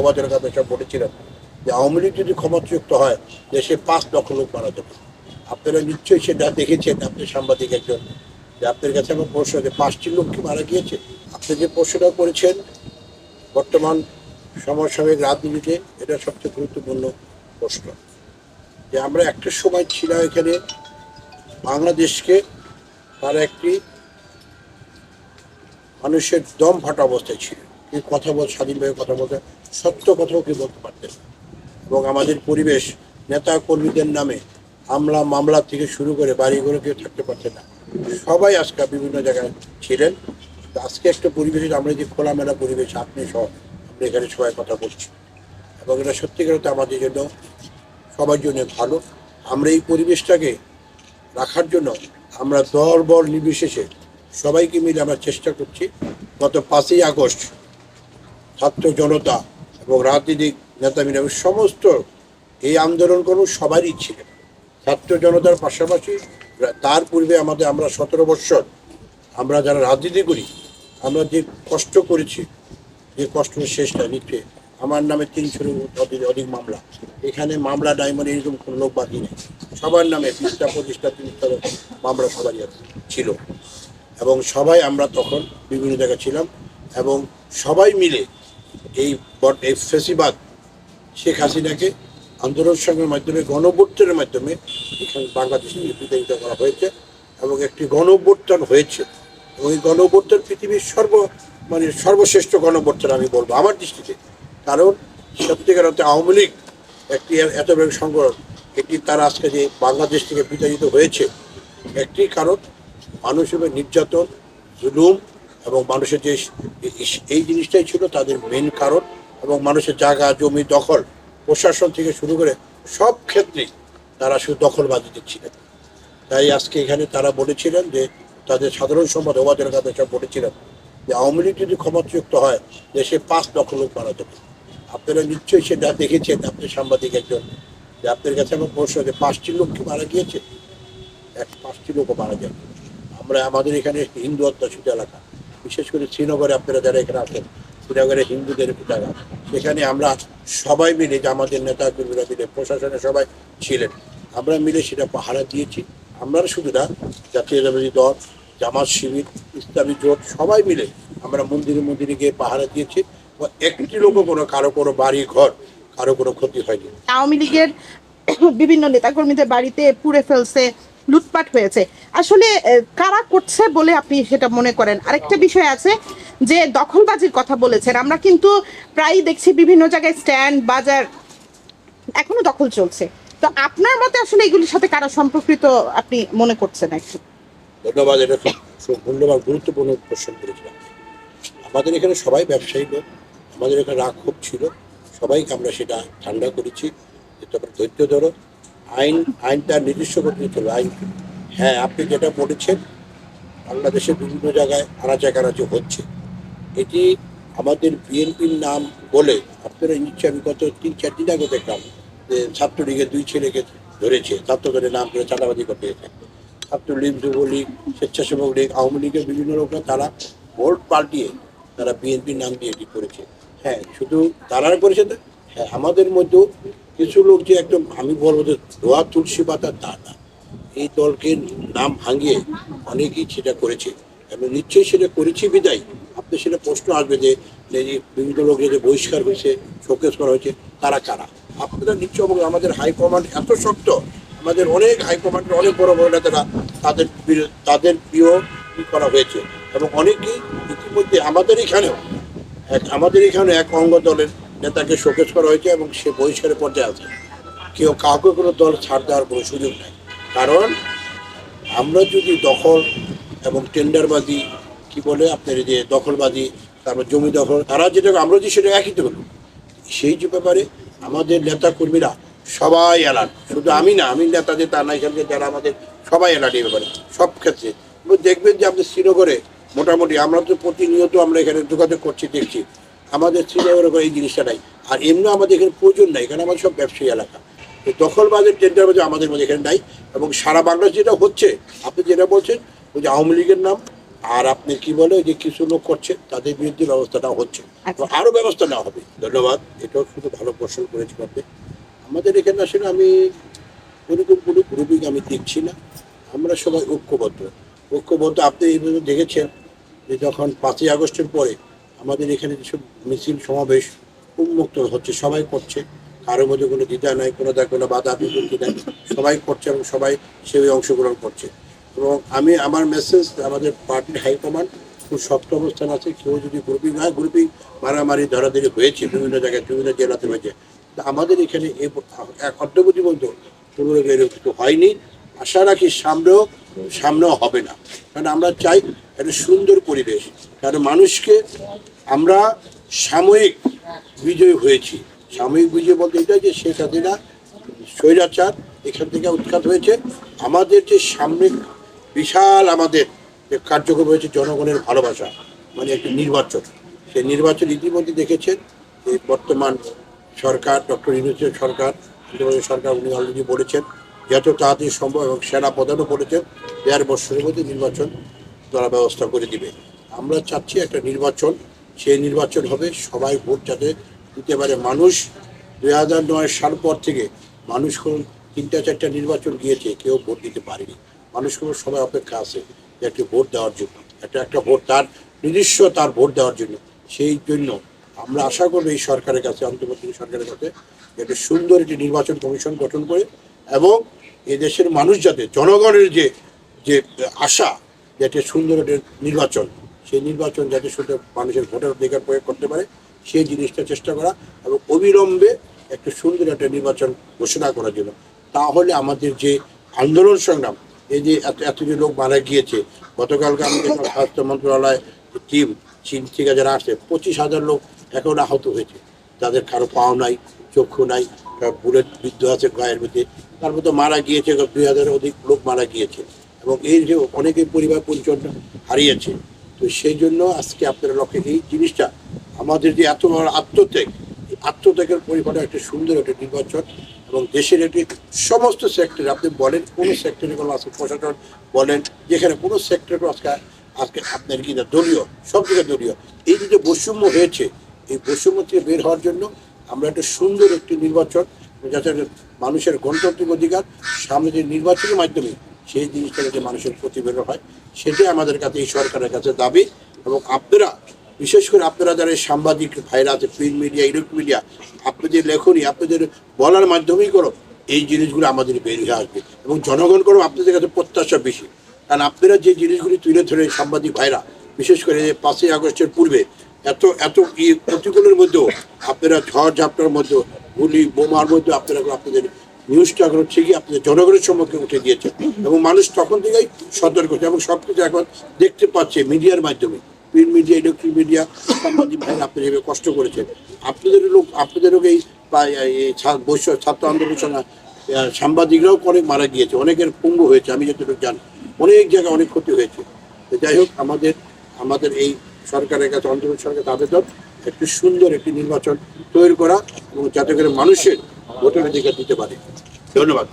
ওবায়দুল কাদের সাহেব বলেছিলেন যে আওয়ামী লীগ যদি ক্ষমতাযুক্ত হয়, দেশে পাঁচ লক্ষ লোক মারা যাবে। আপনারা নিশ্চয়ই সেটা দেখেছেন, আপনি সাংবাদিক একজন, যে আপনার কাছে আমার প্রশ্ন যে পাঁচটি লোক কি মারা গিয়েছে? আপনি যে প্রশ্নটা করেছেন, বর্তমান সমসাময়িক রাজনীতিতে এটা সবচেয়ে গুরুত্বপূর্ণ প্রশ্ন। যে আমরা একটা সময় ছিলাম এখানে, বাংলাদেশকে তার একটি মানুষের দম ফাটা অবস্থায় ছিল। কথা বল, স্বাধীনভাবে কথা বলতে সত্য কথাও কেউ বলতে পারতেন এবং আমাদের পরিবেশ নেতা কর্মীদের নামে হামলা, মামলা থেকে শুরু করে বাড়ি ঘরে কেউ থাকতে পারতেন না। সবাই আজকে বিভিন্ন জায়গায় ছিলেন। তো আজকে একটা পরিবেশে আমরা যে খোলামেলা পরিবেশ, আপনি সহ, আমরা এখানে সবাই কথা বলছি। এবং এটা সত্যিকার অর্থে আমাদের জন্য, সবার জন্য ভালো। আমরা এই পরিবেশটাকে রাখার জন্য আমরা দল বল নির্বিশেষে সবাইকে মিলে আমরা চেষ্টা করছি। গত পাঁচই আগস্ট ছাত্র জনতা এবং রাজনীতিক নেতা মিলে এবং সমস্ত এই আন্দোলন কোনো সবারই ছিল ছাত্র জনতার পাশাপাশি তার পূর্বে আমাদের আমরা সতেরো বৎসর আমরা যারা রাজনীতি করি, আমরা যে কষ্ট করেছি, যে কষ্টের শেষটা নিচ্ছে আমার নামে তিনশোর অধিক মামলা। এখানে মামলা মানে এরকম কোনো লোক বাকি নেই। সবার নামে বিশটা পঁচিশটা তিরিশটা মামলা সবারই ছিল। এবং সবাই আমরা তখন বিভিন্ন জায়গায় ছিলাম এবং সবাই মিলে এই এই ফেসিবাদ শেখ হাসিনাকে আন্দোলন সংগ্রামের মাধ্যমে গণভোটের মাধ্যমে এখানে বাংলাদেশ বিতাড়িত করা হয়েছে এবং একটি গণভোটন হয়েছে। এবং এই গণভোটন পৃথিবীর সর্ব মানে সর্বশ্রেষ্ঠ গণভোটন আমি বলব আমার দৃষ্টিতে। কারণ সত্যিকার অর্থে আওয়ামী লীগ একটি এত বড় সংগঠন, একটি তার আজকে যে বাংলাদেশ থেকে বিতাড়িত হয়েছে, একটি কারণ মানুষের উপর নির্যাতন, জুলুম এবং মানুষের যে এই জিনিসটাই ছিল তাদের মেন কারণ এবং মানুষের জায়গা, জমি, দখল, প্রশাসন থেকে শুরু করে সব ক্ষেত্রেই তারা শুধু দখলবাজিতে ছিলেন। তাই আজকে এখানে তারা বলেছিলেন যে তাদের সাধারণ সম্পাদক ওবায়দুল কাদের সব বলেছিলেন যে আওয়ামী লীগ যদি ক্ষমতাযুক্ত হয়, দেশে পাঁচ লক্ষ লোক মারা যাবে। আপনারা নিশ্চয়ই সেটা দেখেছেন, আপনি সাংবাদিক একজন, যে আপনার কাছে আমার প্রশ্ন যে পাঁচটি লোক কি মারা গিয়েছে? এক পাঁচটি লোকও মারা যাবে আমরা আমাদের এখানে হিন্দু অধ্যুষিত এলাকা। বিশেষ করে শ্রীনগরে আপনারা যারা এখানে আছেন, শ্রীনগরে হিন্দুদের জায়গা সেখানে আমরা সবাই মিলে আমাদের নেতা কর্মীরা মিলে প্রশাসনে সবাই ছিলেন। আমরা মিলে সেটা পাহারা দিয়েছি। আমরা শুধু না জাতীয়তাবাদী দল, জামাত শিবির, ইসলামী জোট, সবাই মিলে আমরা মন্দিরে মন্দিরে গিয়ে পাহারা দিয়েছি এবং একটি লোকও কোনো, কারও কোনো বাড়ি, ঘর, কারও কোনো ক্ষতি হয়নি। আওয়ামী লীগের বিভিন্ন নেতাকর্মীদের বাড়িতে পুড়ে ফেলছে লুটপাট হয়েছে। আসলে কারা করছে বলে আপনি সেটা মনে করেন? আরেকটা বিষয় আছে যে দখলবাজির কথা বলেছেন। আমরা কিন্তু প্রায়ই দেখছি বিভিন্ন জায়গায় স্ট্যান্ড বাজার এখনও দখল চলছে। তো আপনার মতে আসলে এগুলির সাথে কারা সম্পর্কিত আপনি মনে করছেন একটু? ধন্যবাদ এটা খুব মূল্যবান গুরুত্বপূর্ণ কোশ্চেন করেছিলাম। আমাদের এখানে সবাই ব্যবসায়ী লোক আমাদের এখানে রাগ খুব ছিল। সবাইকে আমরা সেটা ঠান্ডা করেছি। তোমরা ধৈর্য ধরো। আইন, আইনটা নির্দিষ্ট করতে চলো আইন হ্যাঁ আপনি যেটা বলেছেন বাংলাদেশের বিভিন্ন জায়গায় আনাচে কানাচে হচ্ছে। এটি আমাদের বিএনপির নাম বলে আপনারা নিশ্চয়ই আমি গত তিন, চার দিন আগে দেখলাম যে ছাত্রলীগের দুই ছেলেকে ধরেছে ছাত্রদের নাম করে চাঁদাবাজি করতে গেছে ছাত্রলীগ, যুবলীগ, স্বেচ্ছাসেবক লীগ, আওয়ামী লীগের বিভিন্ন লোকরা তারা ভোট পাল্টিয়ে তারা বিএনপির নাম দিয়ে এটি করেছে। হ্যাঁ শুধু তারা করেছে হ্যাঁ আমাদের মধ্যেও কিছু লোক যে একদম, আমি বলব যে ধোয়া তুলসী পাতা তা না এই দলকে নাম ভাঙিয়ে অনেকেই সেটা করেছে। এবং নিশ্চয়ই সেটা করেছি বিদায়। আপনি সেটা প্রশ্ন আসবে যে বিভিন্ন লোক যে বহিষ্কার হয়েছে, শোকেস করা হয়েছে, তারা কারা? আপনারা নিশ্চয় আমাদের হাইকমান্ড এত শক্ত, আমাদের অনেক হাইকমান্ডের অনেক বড় বড় নেতারা তাদের তাদের প্রিয় করা হয়েছে। এবং অনেকেই ইতিমধ্যে আমাদের এখানেও এক, আমাদের এখানে এক অঙ্গ দলের নেতাকে শোকেস করা হয়েছে এবং সে বহিষ্কারের পর্যায়ে আছে। কেউ কাউকে কোনো দল ছাড় দেওয়ার কোনো সুযোগ নেই। কারণ আমরা যদি দখল এবং টেন্ডারবাজি, কি বলে আপনার যে দখলবাজি, তারপর জমি দখল, তারা যেটা, আমরা যদি সেটা একই তো সেই যে ব্যাপারে আমাদের নেতা কর্মীরা সবাই অ্যালার্ট। শুধু আমি না, আমি নেতাদের তা না এখানে যারা আমাদের সবাই অ্যালার্ট এই ব্যাপারে, সব ক্ষেত্রে। দেখবেন যে আপনি শ্রীনগরে মোটামুটি আমরা তো প্রতিনিয়ত আমরা এখানে যোগাযোগ করছি, দেখছি। আমাদের শ্রীনগরে এই জিনিসটা নাই। আর এমনি আমাদের এখানে প্রয়োজন নাই এখানে আমাদের সব ব্যবসায়ী এলাকা। এই দখলবাজের টেন্ডার বাজার আমাদের মধ্যে এখানে নাই এবং সারা বাংলাদেশ যেটা হচ্ছে আপনি যেটা বলছেন ওই যে আওয়ামী লীগের নাম আর আপনি কি বলে যে কিছু লোক করছে তাদের বিরুদ্ধে ব্যবস্থাটা হচ্ছে। আচ্ছা। তো ব্যবস্থা নেওয়া হবে। ধন্যবাদ। এটাও শুধু ভালো প্রশ্ন করেছেন আপনি। আমাদের এখানে আসলে আমি ওরকম কোনো গ্রুপিং আমি দেখছি না। আমরা সবাই ঐক্যবদ্ধ। ঐক্যবদ্ধ আপনি এইভাবে দেখেছেন যে যখন পাঁচই আগস্টের পরে আমাদের এখানে যেসব মিছিল, সমাবেশ উন্মুক্ত হচ্ছে, সবাই করছে। কারও মধ্যে কোনো দ্বিধা নাই, কোনো দেখ কোনো বাধা, বিপত্তি নাই। সবাই করছে এবং সবাই সেভাবে অংশগ্রহণ করছে। এবং আমি, আমার মেসেজ আমাদের পার্টির হাইকমান্ড খুব শক্ত অবস্থান আছে। কেউ যদি গ্রুপিং হয় গ্রুপিং মারামারি, ধরাধরি হয়েছে বিভিন্ন জায়গায়, বিভিন্ন জেলাতে হয়েছে। আমাদের এখানে অদ্যবধি পর্যন্ত কোনো কিছু হয়নি। আশা রাখি সামনেও সামনেও হবে না। কারণ আমরা চাই একটা সুন্দর পরিবেশ। কারণ মানুষকে আমরা সাময়িক বিজয় হয়েছি। সাময়িক বিজয় বলতে এটা যে শেখ হাসিনা স্বৈরাচার এখান থেকে উৎখাত হয়েছে। আমাদের যে সামনে বিশাল আমাদের যে কার্যক্রম হয়েছে জনগণের ভালোবাসা মানে একটি নির্বাচন। সেই নির্বাচন ইতিমধ্যে দেখেছেন যে বর্তমান সরকার, ডক্টর ইউনুসের সরকার সরকার, উনি অলরেডি বলেছেন, যত তাড়াতাড়ি সম্ভব এবং সেনা প্রধানও বলেছেন, দেড় বছরের মধ্যে নির্বাচন তারা ব্যবস্থা করে দিবে। আমরা চাচ্ছি একটা নির্বাচন সেই নির্বাচন হবে, সবাই ভোট যাতে দিতে পারে। মানুষ দুই হাজার নয় সাল পর থেকে মানুষ কোনো তিনটা চারটা নির্বাচন গিয়েছে, কেউ ভোট দিতে পারেনি। মানুষ কোনো সবাই অপেক্ষা আছে যে একটি ভোট দেওয়ার জন্য। একটা একটা ভোট তার নিজস্ব তার ভোট দেওয়ার জন্য। সেই জন্য আমরা আশা করব এই সরকারের কাছে, অন্তর্বর্তী সরকারের কাছে একটা সুন্দর একটি নির্বাচন কমিশন গঠন করে এবং এদেশের মানুষ যাতে, জনগণের যে যে আশা যে একটা সুন্দর একটা নির্বাচন সেই নির্বাচন যাতে শুধু মানুষের ভোটার অধিকার প্রয়োগ করতে পারে সেই জিনিসটা চেষ্টা করা এবং অবিলম্বে একটা সুন্দর একটা নির্বাচন ঘোষণা করার জন্য। তাহলে আমাদের যে আন্দোলন সংগ্রাম এই যে এত এত যে লোক মারা গিয়েছে গতকালকে আমাদের স্বাস্থ্য মন্ত্রণালয় টিম চীন থেকে যারা আসছে পঁচিশ হাজার লোক এখন আহত হয়েছে। তাদের কারও পাও নাই চক্ষু নাই বুলেট বিদ্ধ আছে গায়ের মধ্যে। তার মধ্যে মারা গিয়েছে দুই হাজারের অধিক লোক মারা গিয়েছে। এবং এই যে অনেকে পরিবার পরিচয় হারিয়েছে। তো সেই জন্য আজকে আপনারা লক্ষ্যে এই জিনিসটা আমাদের যে এত বড় আত্মত্যাগ আত্মত্যাগের পরিমাণে একটা সুন্দর একটা নির্বাচন এবং দেশের একটি সমস্ত সেক্টরে আপনি বলেন কোনো সেক্টরে কোনো আজকে প্রশাসন বলেন, যেখানে কোনো সেক্টরে আজকে আজকে আপনার কি দলীয়, সব জায়গায় দলীয়। এই যে যে বৈষম্য হয়েছে, এই বৈষম্য থেকে বের হওয়ার জন্য আমরা একটা সুন্দর একটি নির্বাচন যাতে মানুষের গণতান্ত্রিক অধিকার সামনে যে নির্বাচনের মাধ্যমে সেই জিনিসটা যাতে মানুষের প্রতিবেদন হয়, সেটাই আমাদের কাছে, এই সরকারের কাছে দাবি। এবং আপনারা, বিশেষ করে আপনারা যারা সাংবাদিক ভাইরা আছে প্রিন্ট মিডিয়া ইলেকট্রিক মিডিয়া আপনাদের লেখনী আপনাদের বলার মাধ্যমেই করো, এই জিনিসগুলো আমাদের বেরিয়ে আসবে। এবং জনগণ করো, আপনাদের কাছে প্রত্যাশা বেশি। কারণ আপনারা যে জিনিসগুলি তুলে ধরে সাংবাদিক ভাইরা, বিশেষ করে পাঁচই আগস্টের পূর্বে, এত এত প্রতিকূলের মধ্যেও, আপনারা ঝড় ঝাপটার মধ্যেও, গুলি, বোমার মধ্যে আপনারা আপনাদের নিউজটা এখন ঠিকই আপনাদের জনগণের সম্মুখে উঠে দিয়েছে। এবং মানুষ তখন থেকেই সতর্ক হচ্ছে এবং সব কিছু এখন দেখতে পাচ্ছে মিডিয়ার মাধ্যমে। প্রিন্ট মিডিয়া ইলেকট্রিক মিডিয়া সাংবাদিক ভাই আপনি যেভাবে কষ্ট করেছেন আপনাদের লোক আপনাদেরও এই বা- বৈশ্য ছাত্র আহ, সাংবাদিকরাও অনেক মারা গিয়েছে অনেকের পঙ্গু হয়েছে আমি যতটুকু জানি। অনেক জায়গায় অনেক ক্ষতি হয়েছে। যাই হোক আমাদের আমাদের এই সরকারের কাছে অন্তর্বর্তী সরকারের আবেদন একটি সুন্দর একটি নির্বাচন তৈরি করা এবং যাতে করে মানুষের ভোটের অধিকার দিতে পারে। ধন্যবাদ।